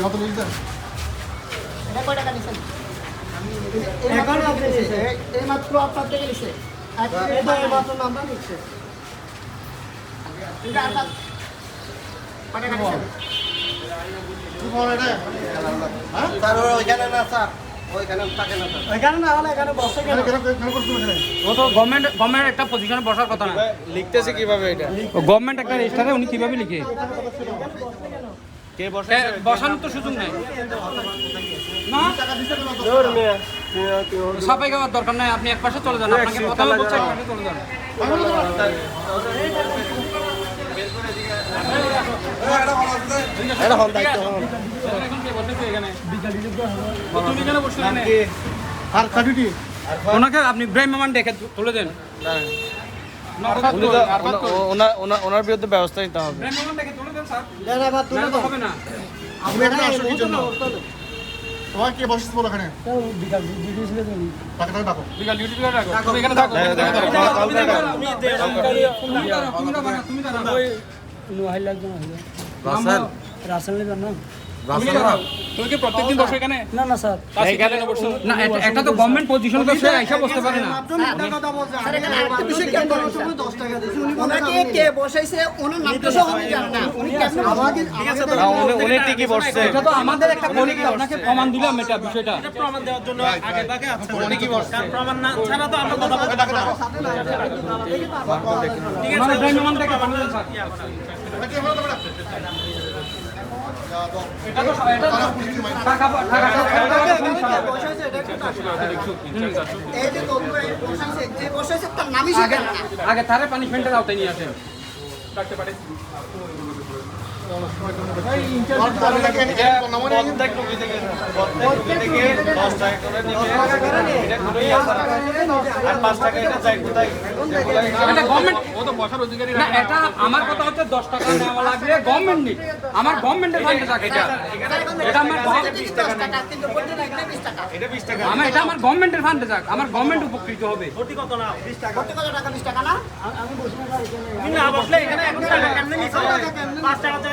কত বলতে? এটা কয় টাকা নিছেন এখন আপনি নিছেন। এই মাত্র আপনার থেকে নিছে এই তো নাম্বার নিচ্ছে এটা আপনার কয় টাকা নিছেন কি বল এটা। হ্যাঁ? স্যার ওইখানে না স্যার। ওইখানে থাকে না স্যার। এখানে না হলে এখানে বসে কেন গেল। কেন কেন করছ এখানে ও তো গভর্নমেন্ট গভর্নমেন্ট একটা পজিশনে বসার কথা না। লিখতেছে কীভাবে এটা? গভর্নমেন্ট একটা রেজিস্টারে উনি কীভাবে লিখে? কে বসে বসানোর তো সুযোগ নেই। না? সাফাই গাওয়ার দরকার নাই আপনি এক পাশে চলে যান আপনাকে বলছে এক পাশে চলে যান। ওনাকে আপনি ব্রাহ্মমান ডেকে তুলে দেন। ওনার বিরুদ্ধে ব্যবস্থা নিতে হবে। স্যার তো হবে না। আপনি এখানে আসো কি জন্য তোমার কে বসিস বলো এখানে? বিকাল ভিডিও ছিল তো। তাকে তাকে ডাকো। বিকাল ডিউটি করে রাখো তুমি এখানে থাকো। দেখো, দেখো, তুমি তুমি তুমি তুমি তুমি দাঁড়াও, তুমি দাঁড়াও। নোহাইল লাগবে না রাসেল। রাসেল নেবেন না তুমি কি প্রত্যেকদিন বসো এখানে না না স্যার না এটা- এটা তো গভর্নমেন্ট পজিশন তো সে আইসা বসতে পারে না স্যার এখানে আরেকটা বিষয় খেয়াল করেন স্যার। ওনাকে কে বসাইছে ওনার নামটা সহ উনি জানেন না উনি কেমনে বসাইছে? না, উনি উনি ঠিকই বসছে এটা তো আমাদের একটা কলিগ আপনাকে প্রমাণ দিলাম এটা বিষয়টা উনি কি বসছে ওনার ব্রাহ্মণ থেকে বানিয়ে স্যার এটা তো এটা তো টাকা টাকা এই যে তথ্য এই বসাইছে, যে বসাইছে তার নামই সে আগে জানে না। আগে তারে পানিশমেন্টের আওতায় নিয়ে আসেন আমার কথা হচ্ছে দশ টাকা নেওয়া লাগবে গভর্নমেন্ট নেই। আমার গভর্নমেন্টের এটা আমার এটা আমার গভর্নমেন্টের ফান্ডে যাক আমার গভর্নমেন্ট উপকৃত হবে। কত না টাকা টাকা না? আমি বসে এখানে টাকা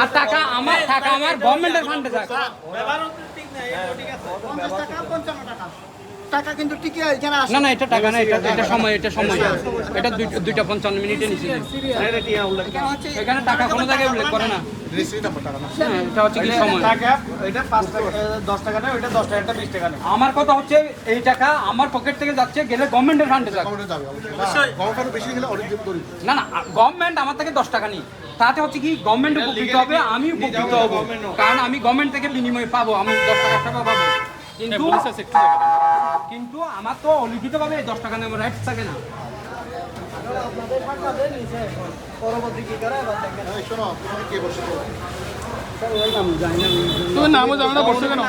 আর টাকা আমার টাকা আমার গভর্নমেন্টের ফান্ডে যাক পঞ্চাশ টাকা, পঞ্চান্ন টাকা। টাকা কিন্তু ঠিকই এখানে আসে। না না এটা টাকা না এটা এটা সময় এটা সময়। এটা দুই- দুইটা পঞ্চান্ন মিনিটে নিচে এখানে টাকা কোনো জায়গায় উল্লেখ করে না। টাকা হ্যাঁ, টাকা টাকা টাকা টাকা টাকা আমার কথা হচ্ছে এই টাকা আমার পকেট থেকে যাচ্ছে গেলে গভর্নমেন্টের ফান্ডে দরিদ্র না না গভর্নমেন্ট আমার থেকে দশ টাকা নিই। তাতে হচ্ছে কি গভর্নমেন্ট উপকৃত হবে আমি উপকৃত হব। কারণ আমি গভর্নমেন্ট থেকে বিনিময় পাবো আমি দশ টাকা টাকা পাবো। কিন্তু কিন্তু আমার তো অলিখিতভাবে এই দশ টাকা নেব রাইট থাকে না। পরবর্তী কি করে এবার দেখেন এই শোনো তোমাকে কে বসে তুমি নামও জানো না বসে কেন? না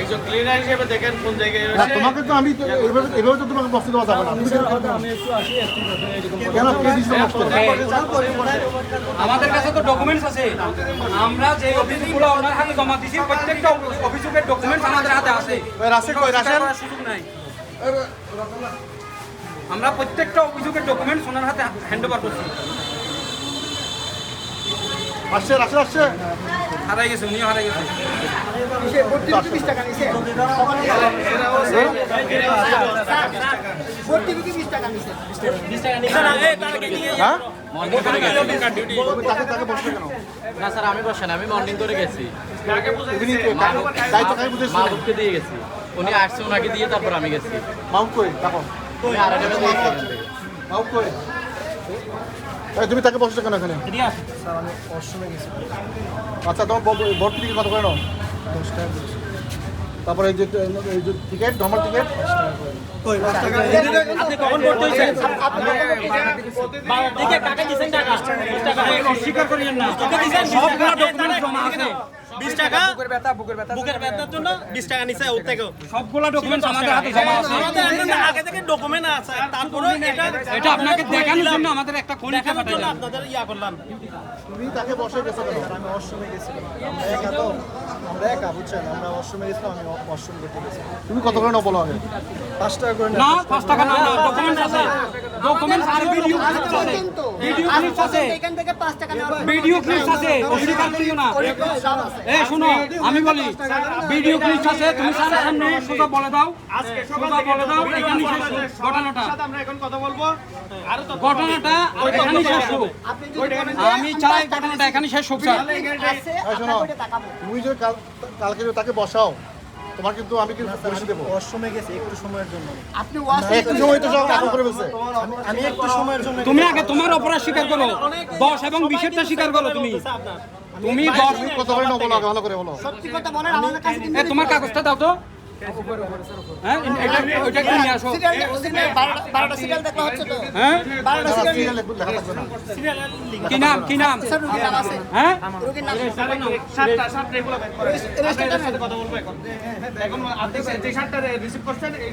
একজন ক্লিনার হিসেবে দেখেন কোন জায়গায় না তোমাকে তো আমি এইভাবে এইভাবে তো তোমাকে বসতে দেওয়া যাবে না। আমি একটু আসি একটু কেন কে দিছো আমাদের কাছে তো ডকুমেন্টস আছে। আমরা যে অভিযোগগুলো ওনার হাতে জমা দিছি প্রত্যেকটা অভিযোগের ডকুমেন্টস আমাদের হাতে আছে। ওই কই রাসেল সুযোগ নাই। আমরা প্রত্যেকটা অভিযোগের ডকুমেন্টস ওনার হাতে হ্যান্ড ওভার করছি। আসছে রাসেল আসছে। হারাই গেছে উনিও হারাই গেছে। হ্যাঁ মর্নিং করে গেছি তুমি তাকে তাকে বসতে কেন? না স্যার আমি বসে না আমি মর্নিং করে গেছি। মাহবুবকে দিয়ে গেছি। উনি আসছে ওনাকে দিয়ে তারপর আমি গেছি। মাউন্ট কই? দেখো কই? তুমি তাকে বসতে কেন এখানে আচ্ছা তোমার ভর্তি টিকিট কত করে নাও তারপরে এই যে এই যে টিকিট নর্মাল টিকিট আপনি কখন ভর্তি হয়েছেন কাকে দিছেন টাকা টাকা অস্বীকার করিলেন না সবগুলো ডকুমেন্ট জমা আছে বিশ টাকা। বুকের ব্যথা বুকের ব্যথা বুকের ব্যথার জন্য বিশ টাকা নিছে ওর থেকেও। সবগুলো ডকুমেন্ট আমাদের হাতে জমা আছে। আমাদের আগে থেকে ডকুমেন্ট আছে। তারপরে এটা এটা আপনাকে দেখানোর জন্য আমাদের একটা জন্য পাঠাইলাম আপনাদের ইয়া করলাম। তুমি তাকে বসে গেছো আমি অষ্টমে গেছিলাম। আমরা একা তো। আমরা একা বুঝছেন? আমরা অষ্টমে গেছিলাম আমি অষ্টম করতে গেছি তুমি কত করে নাও বলো আগে? পাঁচ টাকা করে না পাঁচ টাকা না ডকুমেন্ট আছে। ডকুমেন্ট আর ভিডিও ক্লিপস আছে। ভিডিও ক্লিপস আছে। এখান থেকে পাঁচ টাকা নেওয়ার ভিডিও ক্লিপস আছে। অস্বীকার করিও না এই শোনো আমি বলি ভিডিও ক্লিপস আছে। তুমি সামনে সোজা বলে দাও। সোজা বলে দাও এখানে শেষ ঘটনাটা। আমরা এখন কথা বলব। আরও তো ঘটনাটা এখানে শেষ হোক আমি চাই ঘটনাটা এখানে শেষ হোক স্যার। তুমি যে কাল কালকে তাকে বসাও তোমার কিন্তু আমি কিন্তু পয়সা দেবো। গেছে একটু সময়ের জন্য। আপনি ওয়াশ একটু সময় তো সব এখন করে বলছে আমি- একটু সময়ের জন্য তুমি আগে তোমার অপরাধ স্বীকার করো। দশ এবং বিশেরটা স্বীকার করো তুমি। তুমি বস কথা কত না বলো আগে ভালো করে বলো। সত্যি কথা বলেন আমার কাছে তোমার কাগজটা দাও তো। কি নাম কি নাম? স্যার রুগীর নাম আছে। হ্যাঁ? এখন। যে রিসিভ করছেন এই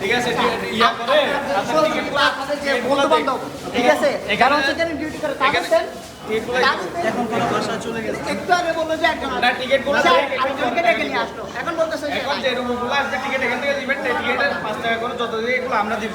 ঠিক আছে ইয়া করে আপনাদের যে বন্ধু বান্ধব ঠিক আছে এগারো হচ্ছে যেন ডিউটি করে তা এখন কোনো চলে গেছে। একটু আগে বলল যে একজন না টিকিটগুলো স্যার, ডেকে নিয়ে আসলো। এখন বলতেছে এখন যে রুমগুলো আসবে টিকিট এখান থেকে দিবেন টিকিটের পাঁচ টাকা করে যত দিয়ে এগুলো আমরা দিব।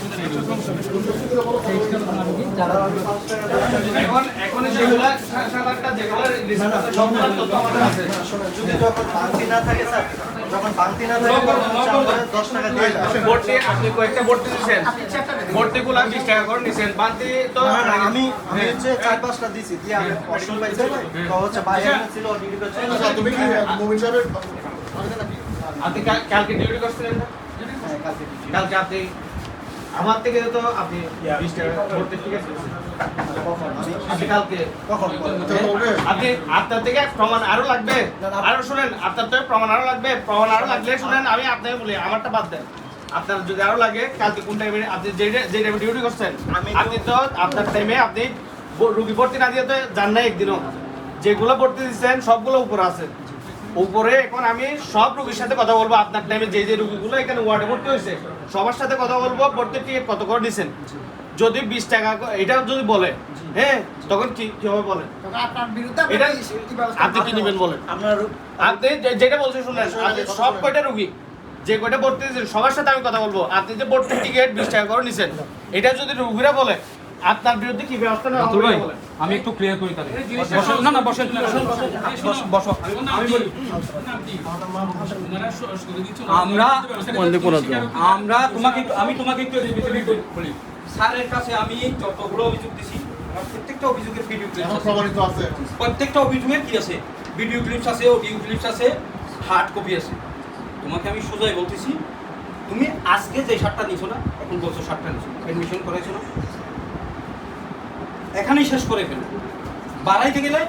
এখন এখন আপনি কয়েকটা করে নিছেন বান্তি তো আমি হচ্ছে চার পাঁচটা দিছি দিয়ে আমি আপনি কালকে ডিউটি করছিলেন কালকে আপনি আমার থেকে তো আপনি বিশ টাকা ঠিক আছে? আপনার থেকে প্রমাণ আরও লাগবে? আরও শুনেন আপনার থেকে প্রমাণ আরও লাগবে? প্রমাণ আরও লাগলে শুনেন আমি আপনাকে বলি আমারটা বাদ দেন। আপনার যদি আরও লাগে কালকে কোন টাইমে আপনি যে যে টাইমে ডিউটি করছেন আমি আপনি তো আপনার টাইমে আপনি রুগী ভর্তি না দিয়ে তো যান নাই একদিনও। যেগুলো ভর্তি দিচ্ছেন সবগুলো উপরে আছে। উপরে এখন আমি সব রুগীর সাথে কথা বলব। আপনার টাইমে যে যে রুগীগুলো এখানে ওয়ার্ডে ভর্তি হয়েছে সবার সাথে কথা বলব প্রত্যেকটি টিকিট কত করে দিচ্ছেন যদি বিশ টাকা এটা যদি বলে হ্যাঁ তখন কি কীভাবে বলেন এটা আপনি কি নেবেন বলেন? আপনি যেটা বলছেন শুনলেন আপনি সব কয়টা রুগী? যে কয়টা ভর্তি দিয়েছেন সবার সাথে আমি কথা বলব। আপনি যে ভর্তি টিকিট বিশ টাকা করে নিছেন এটা যদি রুগীরা বলে আপনার বিরুদ্ধে কি ব্যবস্থা নেওয়া হবে বলেন। আমি একটু ক্লিয়ার করি তাহলে বসো না না বসেন বসো, আমি বলি আমরা আমরা তোমাকে একটু- আমি তোমাকে একটু বলি। স্যারের কাছে আমি যতগুলো অভিযোগ দিছি প্রত্যেকটা অভিযোগের ভিডিও ক্লিপ প্রমাণিত আছে। প্রত্যেকটা অভিযোগের কি আছে? ভিডিও ক্লিপস আছে অডিও ক্লিপস আছে হার্ড কপি আছে। তোমাকে আমি সোজাই বলতেছি তুমি আজকে যে শার্টটা নিছো না এখন বলছো শার্টটা নিছো অ্যাডমিশন করাইছো না। এখানেই শেষ করে ফেলো বাড়াইতে গেলে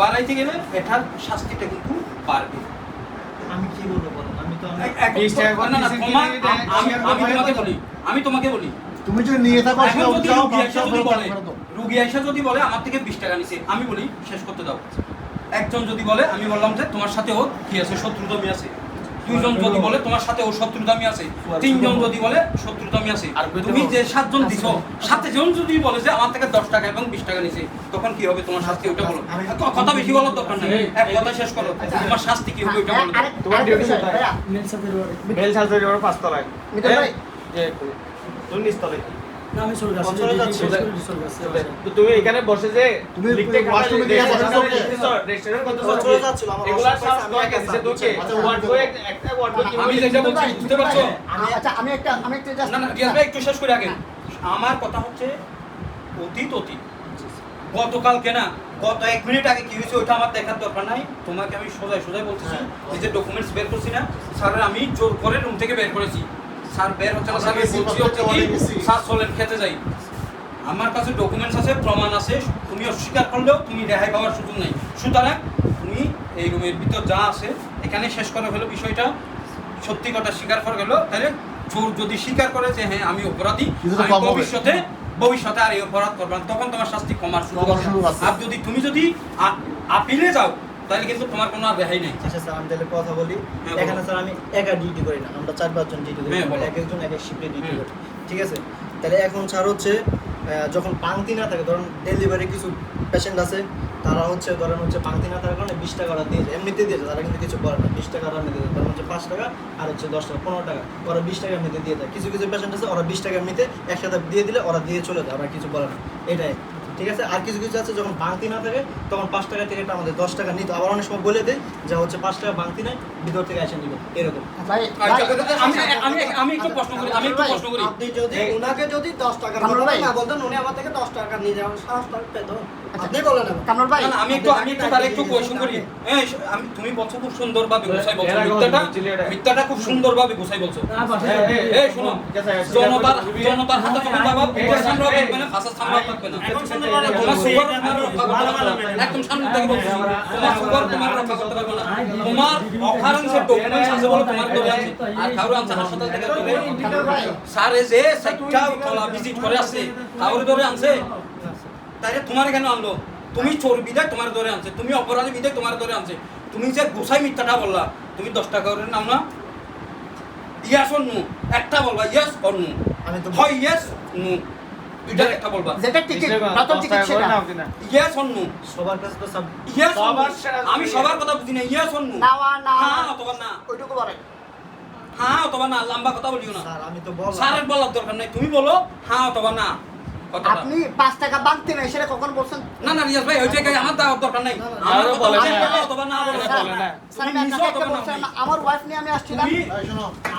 বাড়াইতে গেলে এটার শাস্তিটা কিন্তু বাড়বে। আমি কি বলব বলো? আমি তো আমি আমি তোমাকে বলি আমি তোমাকে বলি। তুমি যদি নিয়ে থাকো যদি রুগী আইসা যদি বলে রুগী আইসা যদি বলে আমার থেকে বিশ টাকা নিছে আমি বলি শেষ করতে দাও। একজন যদি বলে আমি বললাম যে তোমার সাথে ও কি আছে শত্রুতামি আছে। দুইজন যদি বলে তোমার সাথে ও শত্রুতামি আছে তিনজন যদি বলে শত্রুতামি আছে আর তুমি যে সাতজন দিছো সাতজন জন যদি বলে যে আমার থেকে দশ টাকা এবং বিশ টাকা নিছে তখন কি হবে তোমার শাস্তি? ওটা বলো। কথা বেশি বলার দরকার নেই। এক কথা শেষ করো। তোমার শাস্তি কি হবে ওটা বলো। তোমার ডিউটি সার্জারি পাঁচতলায়। যে তুমি নিচতলায়। তুমি এখানে বসে যে লিখতে আমার আমি আচ্ছা, একটা আমি আচ্ছা একটা একটা শেষ করে আগে। কথা হচ্ছে অতীত অতীত। গতকালকে না গত এক মিনিট আগে কি হয়েছে ওইটা আমার দেখার দরকার নাই। তোমাকে আমি সোজাই সোজাই বলতেছি যে ডকুমেন্টস বের করছি না স্যারের আমি জোর করে রুম থেকে বের করেছি। স্যার বের হচ্ছে না স্যার বলছি হচ্ছে কি স্যার চলেন খেতে যাই। আমার কাছে ডকুমেন্টস আছে প্রমাণ আছে তুমি অস্বীকার করলেও তুমি রেহাই পাওয়ার সুযোগ নাই। সুতরাং তুমি এই রুমের ভিতর যা আছে এখানে শেষ করা হলো বিষয়টা। সত্যি কথা স্বীকার করে গেল। তাহলে চোর যদি স্বীকার করে যে হ্যাঁ আমি অপরাধী। ভবিষ্যতে ভবিষ্যতে আর এই অপরাধ করব না। তখন তোমার শাস্তি কমার সুযোগ। আর যদি তুমি যদি আপিলে যাও তাহলে কিন্তু তোমার কোনো আর রেহাই নেই। আচ্ছা স্যার আমি তাহলে কথা বলি। হ্যাঁ, এখানে স্যার আমি একা ডিউটি করি না। আমরা চার পাঁচজন ডিউটি করি। হ্যাঁ, এক একজন এক এক শিফটে ডিউটি করি। ঠিক আছে? তাহলে এখন স্যার হচ্ছে যখন পাংতি না থাকে ধরুন ডেলিভারি কিছু পেশেন্ট আছে তারা হচ্ছে ধরেন হচ্ছে পাংতি না থাকার কারণে বিশ টাকা ওরা দিয়ে এমনিতে দিয়ে যায় তারা কিন্তু কিছু করে না। বিশ টাকা ওরা এমনিতে দেয় ধরেন হচ্ছে পাঁচ টাকা আর হচ্ছে দশ টাকা পনেরো টাকা। ওরা বিশ টাকা এমনিতে দিয়ে দেয় কিছু কিছু পেশেন্ট আছে ওরা বিশ টাকা এমনিতে একসাথে দিয়ে দিলে ওরা দিয়ে চলে যায় ওরা কিছু বলে না। এটাই। ঠিক আছে? আর কিছু কিছু আছে যখন বাংতি না থাকে তখন পাঁচ টাকা টিকিটটা আমাদের দশ টাকা নিতে আবার অনেক সময় বলে দেয় যে হচ্ছে পাঁচ টাকা বাংতি নাই ভিতর থেকে এসে নিবে। এরকম। ভাই, আমি আমি আমি একটু প্রশ্ন করি আমি একটু প্রশ্ন করি। আপনি যদি ওনাকে যদি দশ। না বলতেন উনি আমার থেকে দশ টাকা নিয়ে যাওয়ার সাহস পেত আপনি বলেন কামরুল ভাই। না, না, আমি একটু আমি একটু তাহলে একটু কোয়েশ্চন করি। হ্যাঁ আমি তুমি বলছো খুব সুন্দরভাবে গোছাই বলছো। মিথ্যাটা মিথ্যাটা খুব সুন্দরভাবে গোছাই বলছো। এই শোনো। জনতার জনতার হাতে যখন বাবা বুকের সামনে থাকবে না ফাঁসার সামনে থাকবে না। তোমার সুগার তোমার রক্ষা করতে পারবে না। একদম সামনে থেকে বলছি। তোমার সুগার তোমার রক্ষা করতে পারবে না। তোমার অকারেন্সের ডকুমেন্টস আছে বলে তোমার দরে আছে। আর কারও আনছে হাসপাতাল থেকে দরে স্যারে যে সাইটটা তলা ভিজিট করে আসছে কারও দরে আনছে। তাইলে তোমার কেন আনলো? তুমি চোর বিদায় তোমার দরে আনছে তুমি অপরাধী বিদায় তোমার দরে আনছে। তুমি যে গোসাই মিথ্যাটা বললা তুমি দশ টাকা করে নাও না? ইয়াস নো একটা বলবা ইয়াস তো হয় ইয়াস নো দুইটার একটা বলবা। যেটা টিকিট প্রথম টিকিট সেটা। ইয়াস অর সবার কাছে তো সব ইয়াস আমি সবার কথা বুঝি না ইয়াস অর নো না হ্যাঁ অথবা না। ওইটুকু বলে হ্যাঁ অথবা না লম্বা কথা বলিও না। স্যার আমি তো স্যারের বলার দরকার নাই। তুমি বলো হ্যাঁ অথবা না। আপনি পাঁচ টাকা বাঁধতে নাই সেটা কখন বলছেন? না না রিয়াজ ভাই ওই জায়গায় আমার দরকার নাই। আমারও বলে না। হ্যাঁ অথবা বলে আমার ওয়াইফ নিয়ে আমি আসছিলাম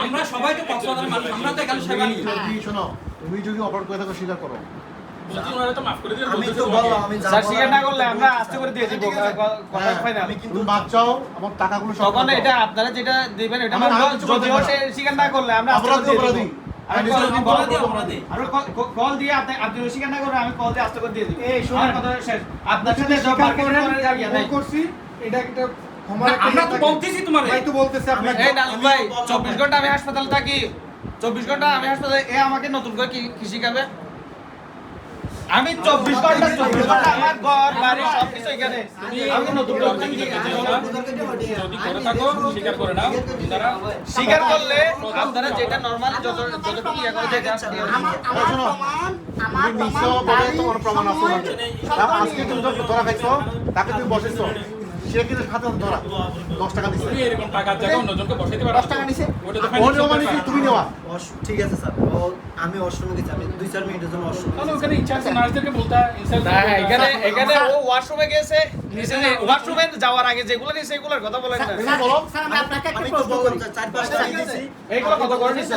আমরা সবাই তো কক্সবাজারের মানুষ আমরা তো এখানে সেবা নিই। শোনো তুমি যদি অপরাধ করে থাকো স্বীকার করো। বলছি ওনারা তো মাফ করে দিয়ে আমি বলতেছে তো তোমাকে। বললাম আমি যা স্যার বলার স্বীকার না করলে আমি আমরা বলছি, আস্তে করে দিয়ে দিব ঠিক আছে। কথা হ্যাঁ, ফাইনাল আমি কিন্তু তুমি বাদ চাও এবং টাকাগুলো সব তখন দাও। এটা আপনারা যেটা দিবেন এটা। স্বীকার না করলে আমরা আমি আমি কল যদি দিব। অপরাধী, অপরাধী। আমরা কল দিয়ে আপনি আপনি স্বীকার না করলে আমি কল দিয়ে আস্তে করে দিয়ে দিব। এই শুনুন। কথা শেষ। আপনার সাথে সব মার্কেটিং করার করছি এটা একটা আমরা তো বলতেছি তোমার। তো বলতেছে আপনি এই নাজম ভাই চব্বিশ ঘণ্টা আমি হাসপাতালে থাকি। চব্বিশ ঘণ্টা আমি হাসপাতালে এ আমাকে নতুন করে কৃষি কি শিখাবে? আমি চব্বিশ ঘণ্টা চব্বিশ ঘণ্টা আমার ঘর বাড়ি সবকিছু এখানে। আমি নতুন করে যদি করে থাকো স্বীকার করে নাও। তারা স্বীকার করলে আপনারা যেটা নর্মালি যত যতটুকু ইয়ে করে যেটা তুমি মিশো বলে তোমার প্রমাণ আছে। আজকে তুমি তোরা খাইছো তাকে তুমি বসেছো। সে কিন্তু হাতে হাতে ধরা। দশ টাকা দিচ্ছে এরকম টাকার জায়গায় অন্যজনকে বসাইতে পারো। দশ টাকা নিছে? ওটা তো ওর financial মানে কি তুমি নেওয়া? ঠিক আছে স্যার। আমি অষ্টমী গেছি আমি দুই চার মিনিটের জন্য অষ্টমী তাহলে ওখানে ইনচার্জ নার্সদেরকে বলতে হয় এখানে এখানে ও ওয়াশরুমে গেছে নিচে ওয়াশরুমে যাওয়ার আগে যেগুলো নিছে এগুলোর কথা বলেন না। স্যার, স্যার, আমি আপনাকে একটা প্রশ্ন বললাম চার পাঁচটা দিয়েছি এইগুলো কত করে নিছে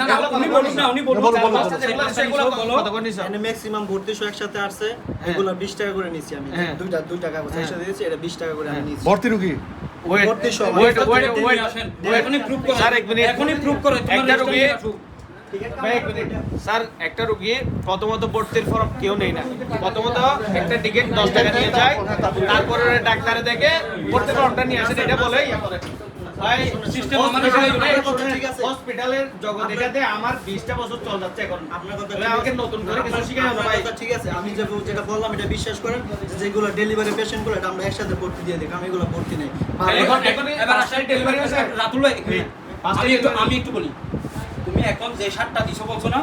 না না উনি বলুন না উনি বলুন চার পাঁচটা যেগুলো নিছে এগুলো কত করে নিছে ম্যাক্সিমাম ভর্তি সহ একসাথে আসছে। এগুলো বিশ টাকা করে নিচ্ছি আমি। হ্যাঁ। দুইটা দুই টাকা একসাথে দিয়েছি এটা বিশ টাকা করে আমি নিচ্ছি ভর্তি রুগী? ওয়েট ভর্তি সহ ওয়েট ওয়েট ওয়েট আসেন। এখনই প্রুফ করো স্যার, এক মিনিট। এখনই প্রুফ করো একটা রুগী-। স্যার একটা রুগী প্রথমত ভর্তির ফর্ম কেউ নেই না। প্রথমত একটা টিকিট দশ টাকা নিয়ে যায়। তারপরে ডাক্তারে দেখে ভর্তির ফর্মটা নিয়ে আসেন এটা বলে। ইয়া করে। ভাই System hospital- আমাদের সবাই ভাই, বলে, ঠিক আছে। হসপিটালের জগৎ আমার বিশটা বছর চল যাচ্ছে এখন। আপনার কথা আমাকে নতুন করে কিছু শিখাই ভাই। ঠিক আছে। আমি যেটা বললাম এটা বিশ্বাস করেন যেগুলো ডেলিভারি পেশেন্টগুলো আমরা একসাথে ভর্তি দিয়ে দিই এগুলো ভর্তি নেই। এখন এবার আসলে ডেলিভারি রাতুল ভাই হ্যাঁ। আমি একটু বলি। তুমি এখন যে শার্টটা দিছো বলছো না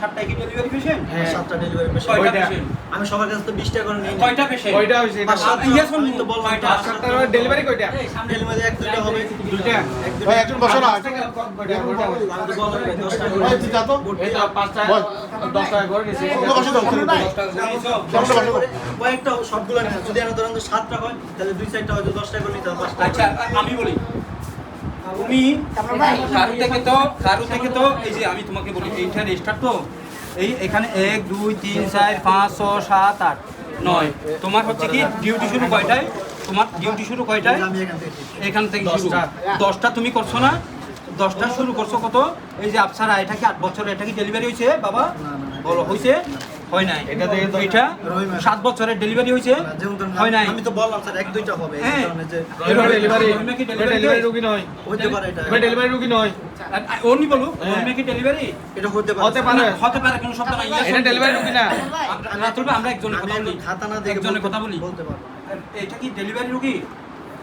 শার্টটা কি ডেলিভারি পেশেন্ট হ্যাঁ। সাতটা ডেলিভারি পেশেন্ট কয়টা পেশেন্ট আমি সবার কাছে তো বিশ টাকা করে নিই কয়টা পেশেন্ট কয়টা হয়েছে? এটা? পাঁচ সাতটা। শুনুন, আমি তো বললাম কয়টা? সাতটা। ডেলিভারি কয়টা? ডেলিভারি এক দুইটা হবে। দুইটা। ভাই একজন বসো না কয়টা? ভাই দশ টাকা তুই যা তো এই তো পাঁচটা বল। দশ টাকা করে নিছি ওকে বসে দাও কামরুল ভাই, বসো বসো। কয়েকটা সবগুলো যদি ধরেন হয় তাহলে দুই চারটা হয়তো দশ টাকা করে নিতে আচ্ছা আমি বলি। তুমি কারু থেকে তো কারু থেকে তো এই যে আমি তোমাকে বলি এইটা রেজিস্টার তো এই এখানে এক দুই তিন চার পাঁচ ছ সাত আট নয়। তোমার হচ্ছে কি ডিউটি শুরু কয়টায়? তোমার ডিউটি শুরু কয়টায়? এখান থেকে শুরু দশটা। তুমি করছ না? দশটা শুরু করছ কত? এই যে আফসারা এটা কি আট বছর এটা কি ডেলিভারি হয়েছে বাবা? বলো হয়েছে? হয় নাই। এটা থেকে তো- এটা সাত বছরের ডেলিভারি হয়েছে। হয় নাই। আমি তো বললাম স্যার এক দুইটা হবে এই হ্যাঁ। কারণে যে ডেলিভারি ডেলিভারি? রুগী নয়। হইতে পারে এটা। ডেলিভারি রুগী নয়। আর উনি কি ডেলিভারি এটা হতে পারে হতে পারে। হতে পারে কোনো শব্দ নাই। এটা ডেলিভারি রুগী না। আমরা- রাতুল আমরা একজনের কথা বলি। একজন খাতা না দেখে একজনের কথা বলি। বলতে পারব। এটা কি ডেলিভারি রুগী?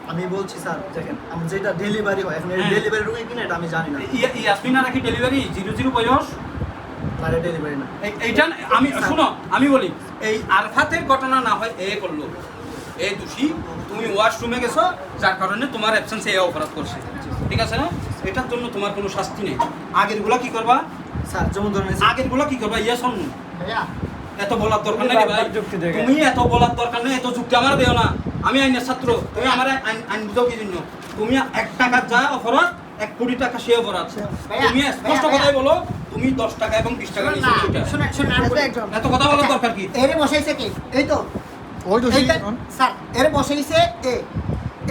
আমি বলছি স্যার দেখেন আমি যেটা ডেলিভারি হয় এখন হ্যাঁ। ডেলিভারি রুগী কিনা এটা আমি জানি না। ইয়া- ইয়াসমিনারা কি ডেলিভারি জিরো জিরো বয়স? তার ডেলিভারি না। এইটা আমি শুনো আমি বলি এই আরফাতের ঘটনা না হয় এ করল। এ দোষী তুমি ওয়াশরুমে গেছো যার কারণে তোমার অ্যাবসেন্সে এ অপরাধ করছে। ঠিক আছে না? এটার জন্য তোমার কোনো শাস্তি নেই। আগেরগুলা কি করবা? স্যার যেমন ধরেন কি করবা? ইয়া শোন। এত বলার দরকার নেই ভাই। তুমি এত বলার দরকার নেই এত যুক্তি আমার দেও না। আমি আইনের ছাত্র তুমি আমার আইন আইন বুঝাও কি জন্য? তুমি এক টাকা যা অপরাধ এক কোটি টাকা সে অপরাধ। তুমি স্পষ্ট কথাই বলো। তুমি দশ টাকা এবং বিশ টাকা। এত কথা বলার আচ্ছা, দরকার কি? এরে বসাইছে কি? এই তো। ওই তো স্যার এর বসাইছে এ।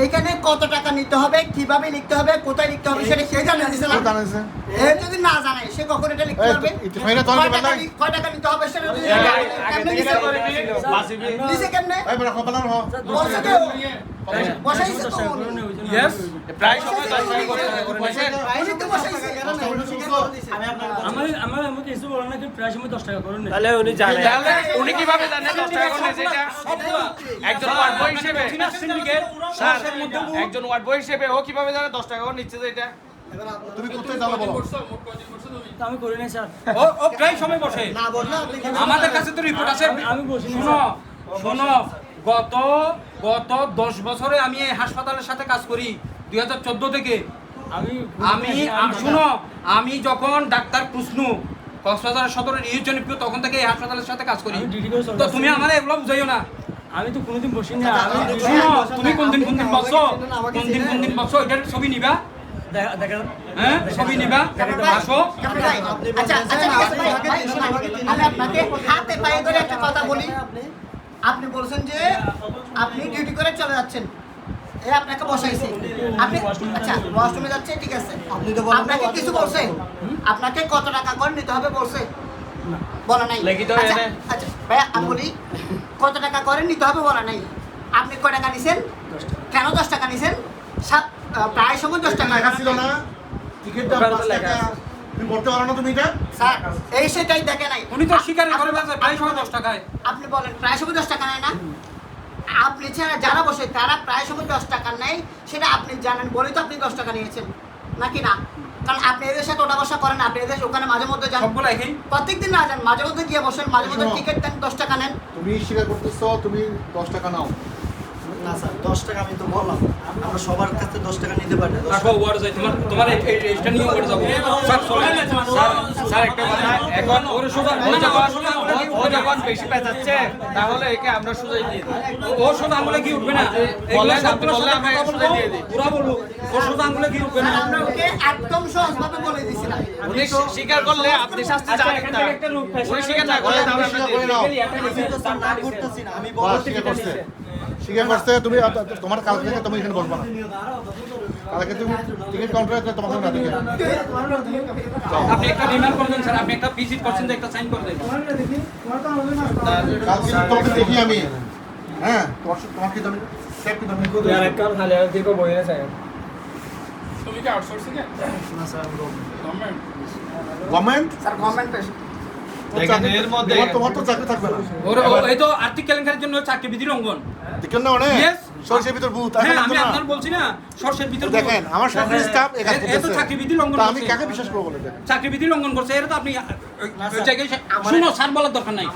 এখানে কত টাকা নিতে হবে কীভাবে লিখতে হবে কোথায় লিখতে হবে সেটা সে জানে দিছে না জানাইছে এ যদি না জানে সে কখন এটা লিখতে পারবে? একটু ফাইনা তো কয় টাকা নিতে হবে সেটা কেমনে নিছে কেমনে? এই বড় কপালার হ বলছে তো? বসাইছে। তো উনি। ইয়েস প্রায় সময় দশ টাকা। উনি কীভাবে জানেন দশ করে একজন ওয়ার্ড বয় হিসেবে। একজন ওয়ার্ড বয় হিসেবে ও কীভাবে জানে দশ টাকা করে নিচ্ছে যে এটা? তুমি কোথায় যাবে বলো? আমি করি নাই স্যার। ও ও প্রায় সময় বসে। না বললে আমাদের কাছে তো রিপোর্ট আছে। আমি শোনো গত গত দশ বছরে আমি এই হাসপাতালের সাথে কাজ করি দুই হাজার চোদ্দ থেকে। আমি আমি আম- শুনো আমি যখন ডাক্তার কুসনু কক্সবাজার সদরের ইউজনপ্রিয় তখন থেকে এই হাসপাতালের সাথে কাজ করি। তো তুমি আমার এগুলো বুঝাইও না। আমি তো কোনোদিন বসি না শুনো তুমি কোন দিন কোন দিন বসো কোন দিন কোন দিন বসো এটার ছবি নিবা। হ্যাঁ ছবি নিবা। আসো। আচ্ছা আচ্ছা আমি আপনাকে হাতে পায়ে ধরে একটা কথা বলি। আপনি বলছেন যে আপনি ডিউটি করে চলে যাচ্ছেন। এ আপনাকে বসাইছে। আপনি আচ্ছা ওয়াশরুমে যাচ্ছে ঠিক আছে। আপনি তো বলেন। আপনাকে কিছু বলছে। আপনাকে কত টাকা করে নিতে হবে বলছে। বলা নাই। লিখিত আচ্ছা, এনে। আচ্ছা ভাইয়া আমি বলি কত টাকা করে নিতে হবে বলা নাই। আপনি কয় টাকা নিছেন? কেন দশ টাকা নিছেন? সাত- প্রায় সময় দশ টাকা। লেখা ছিল না। টিকিটটা পাঁচ টাকা। তুমি করতে পারো না তুমি এটা? স্যার এই সেটাই দেখে নাই। উনি তো স্বীকার করে বলছে প্রায় সময় দশ টাকায় আপনি বলেন প্রায় সময় দশ টাকা নেয় না? আপনি ছাড়া যারা বসে তারা প্রায় সময় দশ টাকা নেয় সেটা আপনি জানেন বলেই তো আপনি দশ টাকা নিয়েছেন নাকি না? কারণ আপনি এদের সাথে ওটা বসা করেন আপনি এদের ওখানে মাঝে মধ্যে যান। সবগুলো একই প্রত্যেকদিন না যান মাঝে মধ্যে গিয়ে বসেন মাঝে মধ্যে। টিকিট দেন দশ টাকা নেন। তুমি স্বীকার করতেছো তুমি দশ টাকা নাও। না স্যার দশ টাকা আমি তো বললাম। আমরা সবার কাছে দশ টাকা নিতে পারি। রাখো ওয়ার্ড যাই তোমার তোমার এই এই- এইটা নিয়ে ওয়ার্ড যাব। স্যার স্যার স্যার একটা কথা এখন ওরে সোজা ও যখন ও উঠবে না? যখন বেশি পেঁচাচ্ছে তাহলে একে আমরা সোজাই দিয়ে দিই। ও- ও সোজা আঙুলে কি উঠবে না? এগুলো আপনি বললে আমরা সোজা দিয়ে দিই। পুরা বলব ও সোজা আঙুলে কি উঠবে না? আমরা ওকে একদম সহজভাবে বলে দিছিলাম উনি স্বীকার করলে আপনি শাস্তি আচ্ছা, জানেন না উনি স্বীকার না করলে আমরা দিয়ে দিই। আমি বলতে স্বীকার করছে তুমি তোমার কালকে থেকে তুমি এখানে বলব না। কালকে তুমি টিকিট কাউন্টারে তোমাকে না দেখে আপনি একটা রিমান্ড করবেন স্যার। আপনি একটা ভিজিট করছেন একটা সাইন করে দেন কালকে তোমাকে দেখি আমি। হ্যাঁ তোমার তোমার কি তুমি কি না স্যার না। গভর্নমেন্ট স্যার গভর্নমেন্ট তোমার- তোমার তো চাকরি থাকবে না। এই তো আর্থিক কেলেঙ্কারির জন্য চাকরি বিধি লঙ্ঘন কেন না সরষের ভিতর হ্যাঁ আমি আপনার বলছি না সর্ষের ভিতর দেখেন আমার সরকারি স্টাফ এখানে এ- এ তো চাকরি বিধি লঙ্ঘন আমি কাকে বিশ্বাস করব বলে দেখেন লঙ্ঘন করছে এটা তো আপনি ওই- না, ওই স্যার। জায়গায় শুনো স্যার বলার দরকার নাই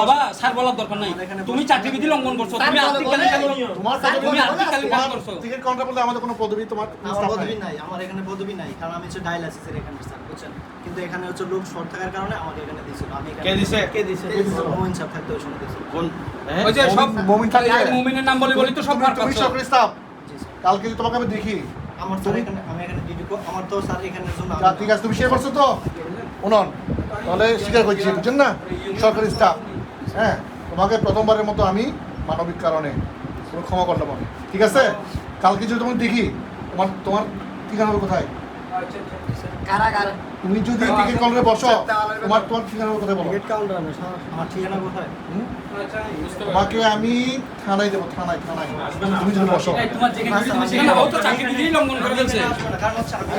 বাবা স্যার বলার দরকার নাই তুমি বসে- লঙ্ঘন করছ তুমি আর্থিক বলে- কেলেঙ্কারি তোমার স্যার, তুমি আর্থিক বলে- করছ টিকিট কাউন্টার বলতে আমাদের কোনো পদবি তোমার পদবি নাই। নাই আমার এখানে পদবি নাই কারণ আমি হচ্ছে ডায়ালাইসিসের এখানে স্যার বুঝছেন কিন্তু এখানে হচ্ছে লোক শর্ট থাকার কারণে আমাকে এখানে দিয়েছিল আমি এখানে কে দিছে? কে দিছে মোহিন স্যার থাকতে ওই সময় দিয়েছিল কোন- হ্যাঁ? ওই যে সব মমিন থাকে। মুমিনের নাম বলে বলি তো সব তুমি। সরকারি স্টাফ কালকে যদি তোমাকে আমি দেখি আমার তো এখানে আমি এখানে ডিউটি আমার তো স্যার এখানে জন্য ঠিক আছে তুমি শেয়ার করছ তো? উনন তাহলে স্বীকার করছি বুঝছেন না? সরকারি স্টাফ হ্যাঁ তোমাকে প্রথমবারের মতো আমি মানবিক কারণে তুমি ক্ষমা করলাম ঠিক আছে? কালকে যদি তোমাকে দেখি তোমার তোমার ঠিকানা হবে কোথায়? কারাগার। তুমি যদি টিকিট কাউন্টারে বসো তোমার তোমার ঠিকানা হবে কোথায় বলো টিকিট কাউন্টার আমার ঠিকানা কোথায়? তোমাকে আমি থানায় দেবো থানায় থানায়। তুমি যদি বসো। তোমার যেখানে তুমি সেখানে তো চাকরি বিধি লঙ্ঘন করে ফেলছে। কারণ হচ্ছে আমি